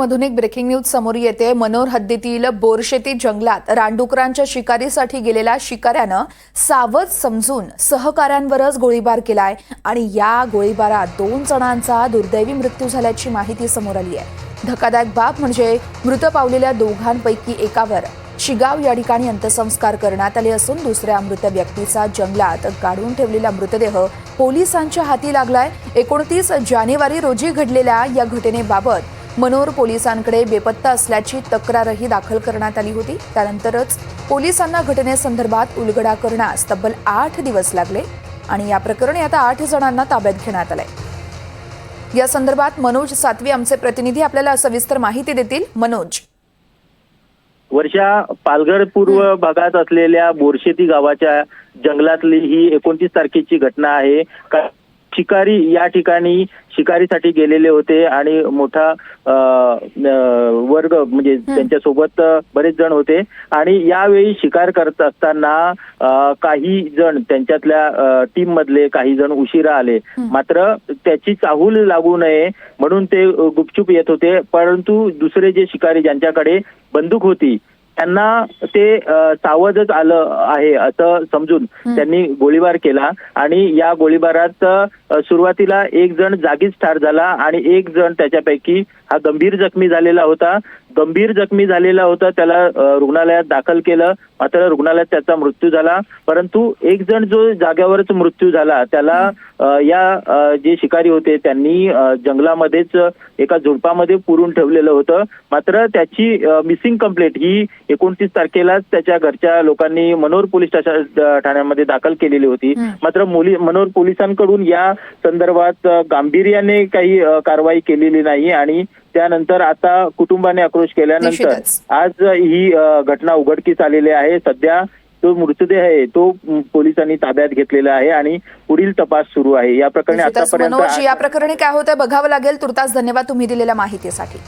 मधून एक breaking news समोर येते. मनोर हद्दीतील बोरशेती जंगलात रानडुकरांच्या शिकारीसाठी गेलेल्या शिकाऱ्यानं सावध समजून सहकाऱ्यांवरच गोळीबार केलाय आणि या गोळीबारात दोन जणांचा दुर्दैवी मृत्यू झाल्याची माहिती समोर आली आहे. धक्कादायक बाब म्हणजे मृत पावलेल्या दोघांपैकी एकावर शिगाव या ठिकाणी अंत्यसंस्कार करण्यात आले असून दुसऱ्या मृत व्यक्तीचा जंगलात गाडून ठेवलेला मृतदेह पोलिसांच्या हाती लागलाय. एकोणतीस जानेवारी रोजी घडलेल्या या घटनेबाबत मनोर पोलिसांकडे बेपत्ता असल्याची तक्रारही दाखल करण्यात आली होती. त्यानंतरच पोलिसांना घटनेसंदर्भात उलगडा करण्यास तब्बल आठ दिवस लागले आणि या प्रकरणी आता आठ जणांना ताब्यात घेण्यात आलंय. या संदर्भात मनोज सातवी आमचे प्रतिनिधी आपल्याला सविस्तर माहिती देतील. मनोज. वर्षा पालघर पूर्व भागात असलेल्या बोरशेती गावाच्या जंगलातली ही एकोणतीस तारखेची घटना आहे. का शिकारी या ठिकाणी शिकारीसाठी गेलेले होते आणि मोठा वर्ग म्हणजे त्यांच्यासोबत अ, बरेच जण होते. आणि यावेळी शिकार करत असताना काही जण त्यांच्यातल्या टीम मधले काही जण उशिरा आले. मात्र त्याची चाहूल लागू नये म्हणून ते गुपचूप येत होते. परंतु दुसरे जे शिकारी ज्यांच्याकडे बंदूक होती त्यांना ते सावधच आलं आहे असं समजून त्यांनी गोळीबार केला आणि या गोळीबारात सुरुवातीला एक जण जागीच ठार झाला आणि एक जण त्याच्यापैकी हा गंभीर जखमी झालेला होता. गंभीर जखमी झालेला होता त्याला रुग्णालयात दाखल केलं. मात्र रुग्णालयात त्याचा मृत्यू झाला. परंतु एक जण जो जाग्यावरच मृत्यू झाला त्याला या जे शिकारी होते त्यांनी जंगलामध्येच एका झुडपामध्ये पुरून ठेवलेलं होतं. मात्र त्याची मिसिंग कंप्लेंट ही एकोणतीस तारखेलाच त्याच्या घरच्या लोकांनी मनोर पोलीस ठाण्यामध्ये दाखल केलेली होती. मात्र मुली मनोर पोलिसांकडून या संदर्भात गांभीर्याने काही कारवाई केलेली नाही आणि त्यानंतर आता कुटुंबाने आक्रोश केल्यानंतर. आज ही घटना उघडकीस आलेली आहे. सध्या तो मृतदेह आहे तो पोलिसांनी ताब्यात घेतलेला आहे आणि पुढील तपास सुरू आहे. या प्रकरणी आतापर्यंत या प्रकरणी काय होतंय बघावं लागेल. तुर्तास धन्यवाद तुम्ही दिलेल्या माहितीसाठी.